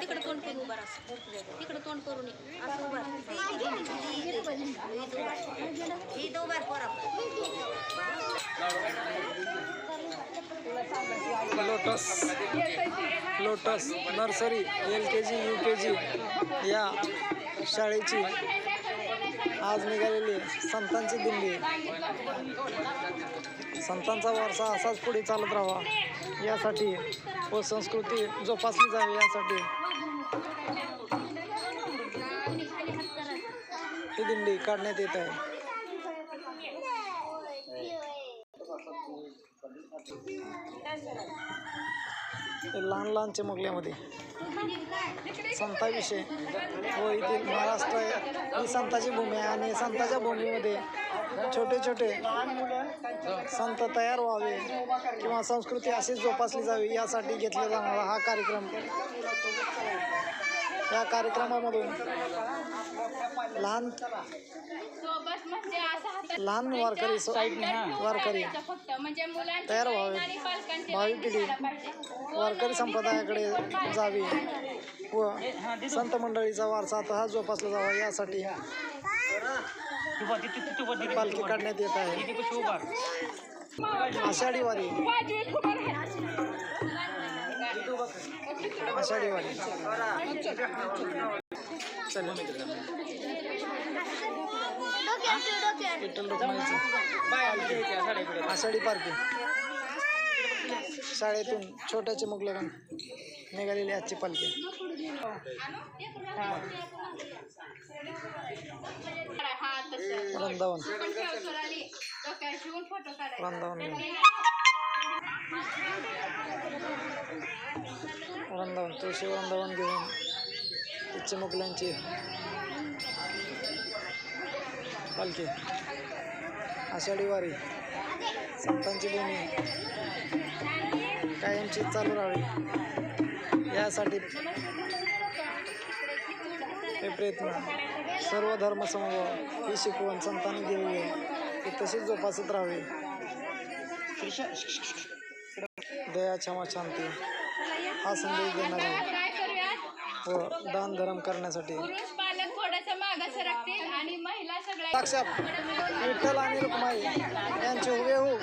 तिकडे तोंड करून उभा राहा. तिकडे तोंड करून असं उभा ही lotus. Lotus. Nursery L K G U K G या शाळेची आज निघालेली संतांची दिल्ली. संतांचा वारसा असाच पुढे चालत राहावा. यासाठी व संस्कृती जोपासली जावी यासाठी. दिंडी काढण्यात येत आहे. हे लहान लहान चिमुकल्यामध्ये संताविषयी व येथील महाराष्ट्र ही संताची भूमी आहे आणि संताच्या भूमीमध्ये छोटे छोटे संत तयार व्हावे किंवा संस्कृती अशीच जोपासली जावी यासाठी घेतला जाणारा हा कार्यक्रम. या कार्यक्रमामधून लहान सोबत म्हणजे असं हातात लहान वारकरी सो- वारकरी. फक्त. म्हणजे मुलांची तयार व्हावे. पालकांची भावी पिढी. पाहिजे. वारकरी संप्रदायाकडे जावी. व संत मंडळीचा वारसा आता हा जोपासला जावा यासाठी पालखी काढण्यात येत आहे. आषाढी वारी. वाजवीत उभं राहायचं. आषाढी वारी चला विठ्ठल रुक्माईचं पालखी. आषाढी पालखी शाळेतून छोट्याचे मुगलगण निघालेली आजची पालखी. वृंदावन. वृंदावन वृंदावन तुळशी वृंदावन घेऊन तिचे मुगलांची पालखी. आषाढी वारी संतांची भूमी कायमची चालू राहावी. यासाठी हे प्रयत्न सर्व धर्मसमूह ही शिकवण संतांनी दिलेली आहे. ती तशीच जोपासत राहावी. दया क्षमा शांती हा संदेश देणारी काय करूयात? व दान धर्म करण्यासाठी. पुरुष पालक थोडस मागं सरकतील आणि महिला सगळ्या साक्षात विठ्ठल आणि रुक्माई यांचे हुबेहूब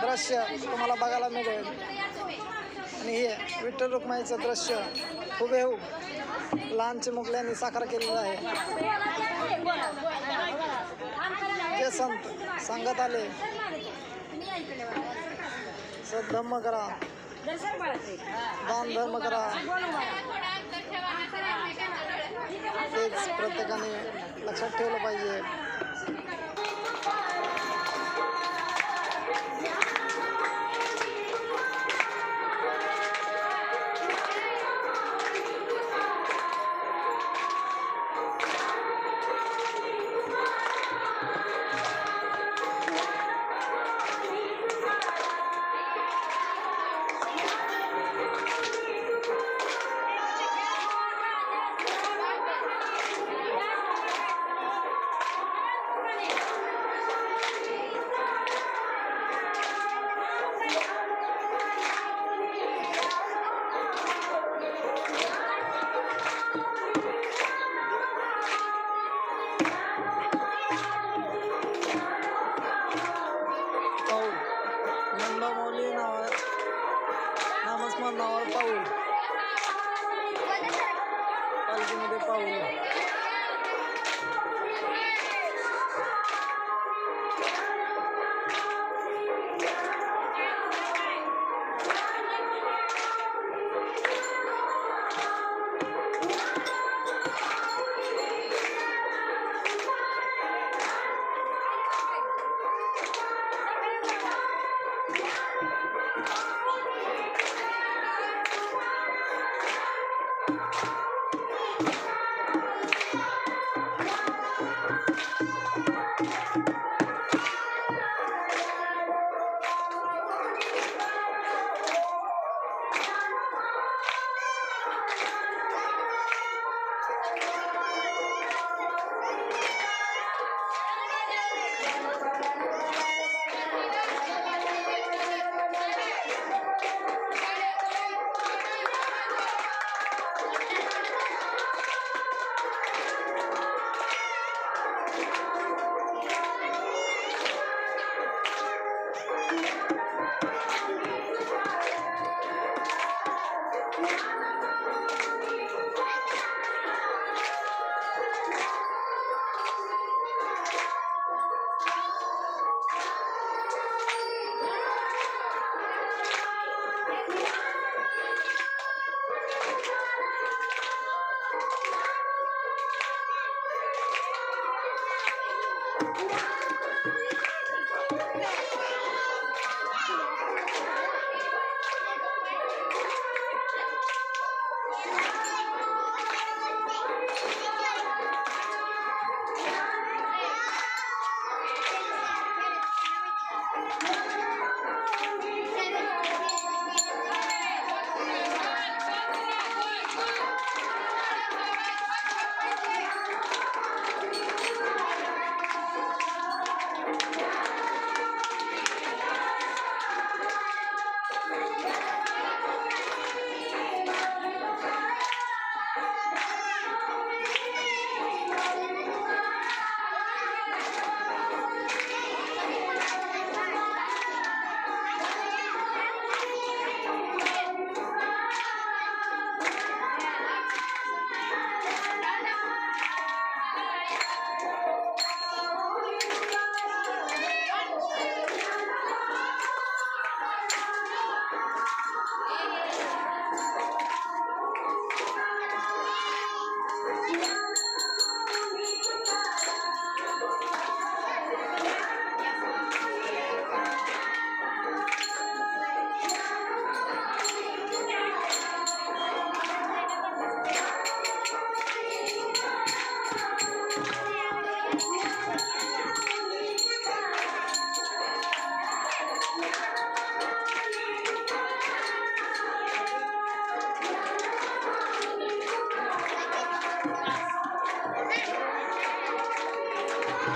दृश्य तुम्हाला बघायला मिळेल. आणि हे विठ्ठल रुक्माईचं दृश्य हुबेहूब लहान चिमुकल्यांनी साकार केलेलं आहे. जे संत सांगत आले. सद्धम्म करा दान धर्म करा थोडा अंतर ठेवा नाहीतर एकमेकांच्या डोळ्यात तेच प्रत्येकाने लक्षात ठेवलं पाहिजे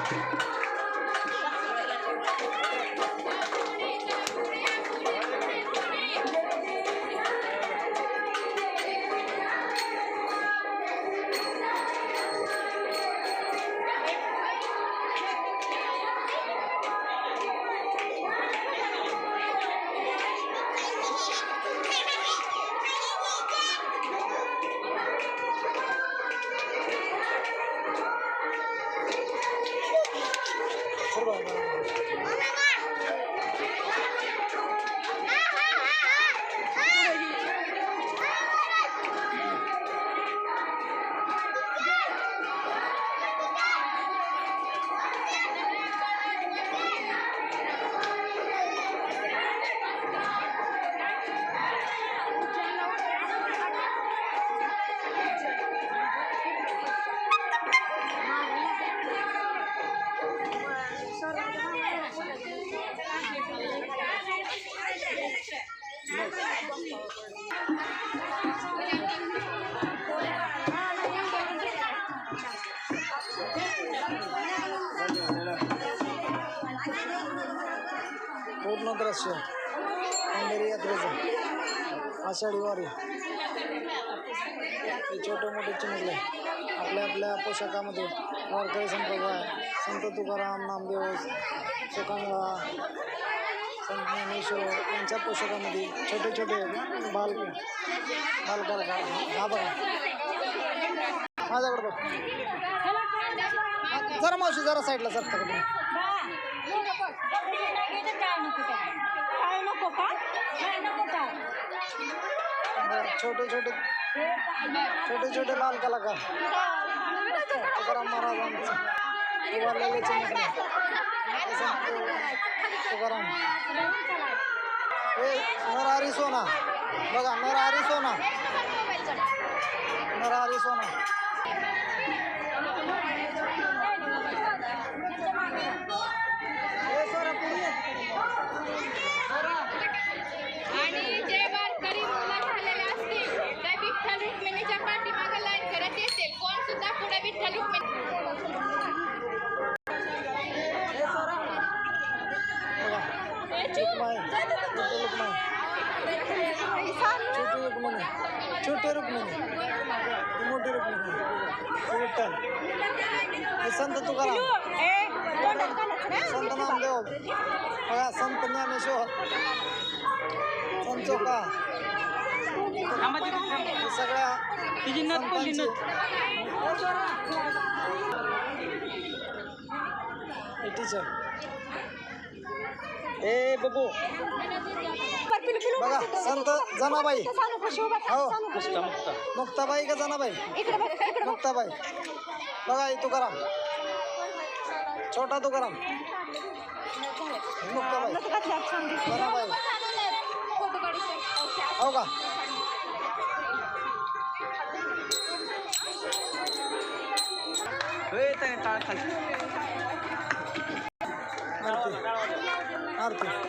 Thank you. चल पूर्ण दृश्य यात्रेचं. आषाढी वारी. हे छोटे मोठे चिमुकले. आपल्या आपल्या पोशाखामध्ये वारकरी संप्रदाय संत तुकाराम नामदेव सुकांगळा संत ज्ञानेश्वर यांच्या पोशाखामध्ये छोटे छोटे बाल बालकार हा बघा. माझ्याकडे बघ. जरा मावशी जरा साईडला सरता तुम्ही काय नको का काय नको का छोटे छोटे. छोटे छोटे लाल कलाकार तुकाराम महाराजांचं. उभारलेले तुकाराम. हे नरहरी सोना. बघा नरहरी सोना. नरहरी सोना हे सोना पुढे ये. आणि जे वारकरी मुलं झालेले असतील ते विठ्ठल रुक्मिणीच्या पाठीमागे लाईन करत येतील कोण सुद्धा पुढे विठ्ठल रुक्मिणी हे सोना बघा रुक्माई विठ्ठल रुक्माई छोटी रुक्मिणी छोटी रुक्मिणी मोठी रुक्मिणी विठ्ठल हे संत तुकाराम संत नामदेव बघा संत ज्ञानेश्वर संत चोका सगळ्या संतांची टीचर ए बबू. बघा संत जनाबाई. हो. मुक्ताबाई का जनाबाई? मुक्ताबाई. बघा तुकाराम. छोटा तुकाराम. मुक्ताबाई. जनाबाई. हो का? हो, टाळ खाली. Харків.